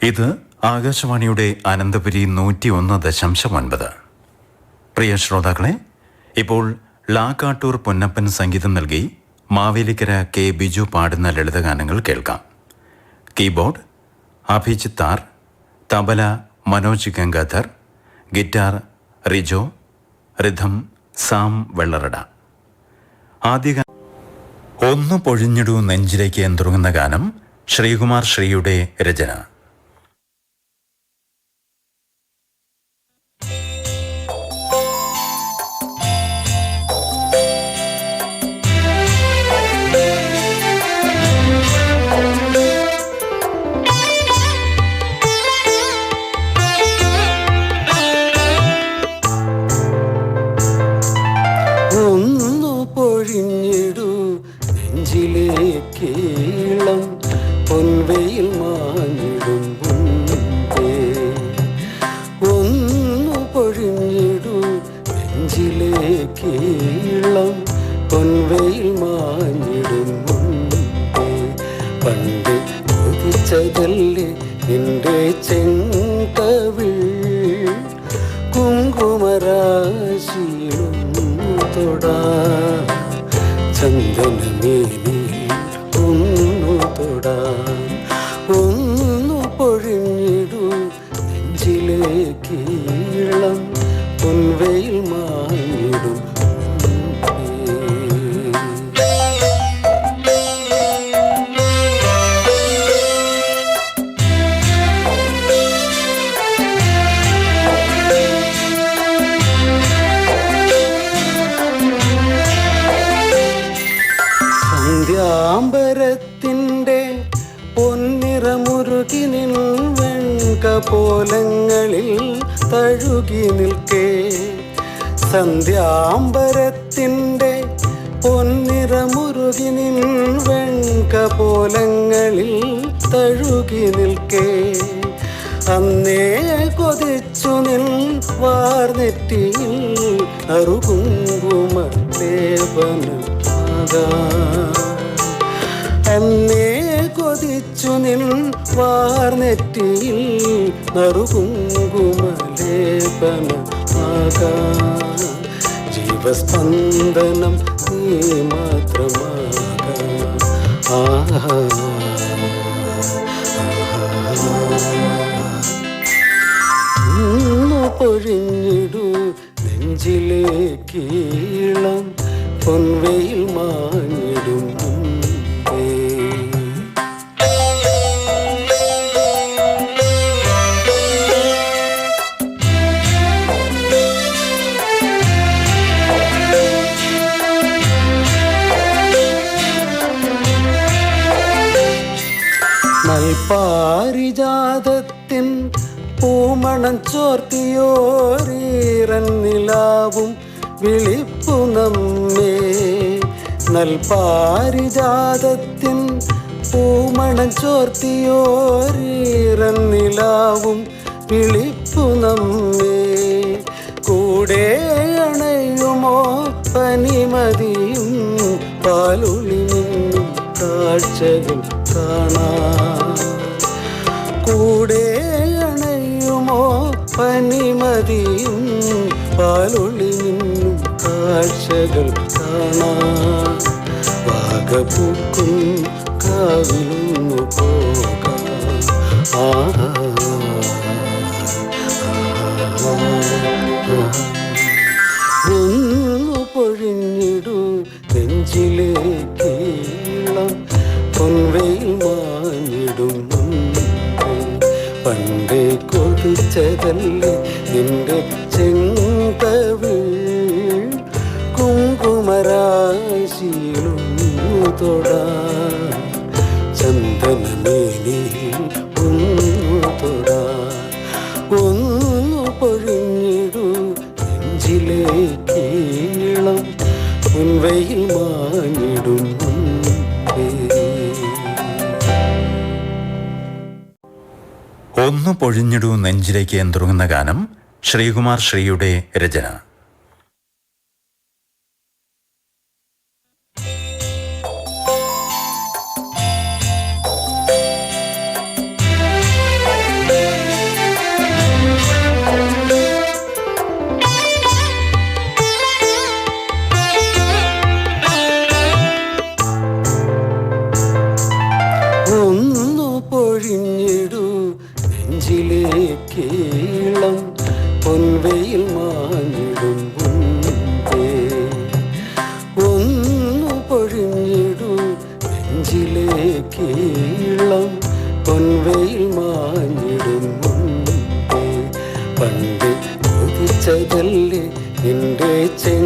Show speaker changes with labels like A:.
A: ഇത് ആകാശവാണിയുടെ അനന്തപുരി നൂറ്റി ഒന്ന് ദശാംശം ഒൻപത്. പ്രിയ ശ്രോതാക്കളെ ഇപ്പോൾ ലാക്കാട്ടൂർ പൊന്നപ്പൻ സംഗീതം നൽകി മാവേലിക്കര കെ ബിജു പാടുന്ന ലളിതഗാനങ്ങൾ കേൾക്കാം. Keyboard Abhijith R tabla Manoj Gangadhar guitar Rijo rhythm Sam Vellarada. ആദ്യ ഒന്ന് പൊഴിഞ്ഞിടൂ നെഞ്ചിലേക്ക് എന്തുറങ്ങുന്ന ഗാനം ശ്രീകുമാർ ശ്രീയുടെ രചന.
B: ഒന്നു നെഞ്ചിലേക്ക് നെഞ്ചിലേക്കീളം പൊൻവയിൽ മാഞ്ഞിടും പണ്ട് കൊതിച്ചതല്ലേ നിന്റെ ചെങ്കവിൾ? കുങ്കുമരാശിയും തൊടാ പൊന്നിറമുരുകി നിൻ വെൺകപോലങ്ങളിൽ തഴുകി നിൽക്കേ. സന്ധ്യാംബരത്തിന്റെ പൊന്നിറമുരുകി നിൻ വെൺകപോലങ്ങളിൽ തഴുകി നിൽക്കേ. അന്നേ കൊതിച്ചു നിൽ വാർനെറ്റിയിൽ അറുകുങ്കുമ അന്നേ കൊതിച്ചു നിൻ വാർനെറ്റിയിൽ നറുകുങ്കുമലേപന ജീവസ്പന്ദനം നീ മാത്രമാകാം ആഹാ. പൊഴിഞ്ഞിടൂ നെഞ്ചിലേക്കീളം പൊൻവെയിൽ മാഞ്ഞിടും നൽപാരിജാതത്തിൻ പൂമണം ചോർത്തിയോരീറൻ നിലാവും വിളിപ്പു നമ്മേ. നൽപാരിജാതത്തിൻ പൂമണം ചോർത്തിയോരീറൻ നിലാവും വിളിപ്പു നമ്മേ. കൂടെ അണയുമോ പനിമതിയും പാലുളി നിന്നും കാഴ്ചകൾ കാണാം. കൂടെ അണയുമോ? പനിമതിയും പാലൊളി നിന്നും കാഴ്ചകൾ കാണാം. കാവിലൊന്നു പോകാം. ആഹാ പണ്ടേ കൊതിച്ചതല്ലേ? നിന്റെ ചെങ്കവിൾ കുങ്കുമരാശിയിലും തൊടാ. ചന്ദനമേനിയിൽ ഒന്നു തൊടാ. മുൻവെയിൽ മുൻപേ.
A: ഒന്ന് പൊഴിഞ്ഞിടൂ നെഞ്ചിലേക്ക് എന്തുറങ്ങുന്ന ഗാനം ശ്രീകുമാർ ശ്രീയുടെ രചന. ചെയ്തല്ലേ നിന്റെ ചെയ്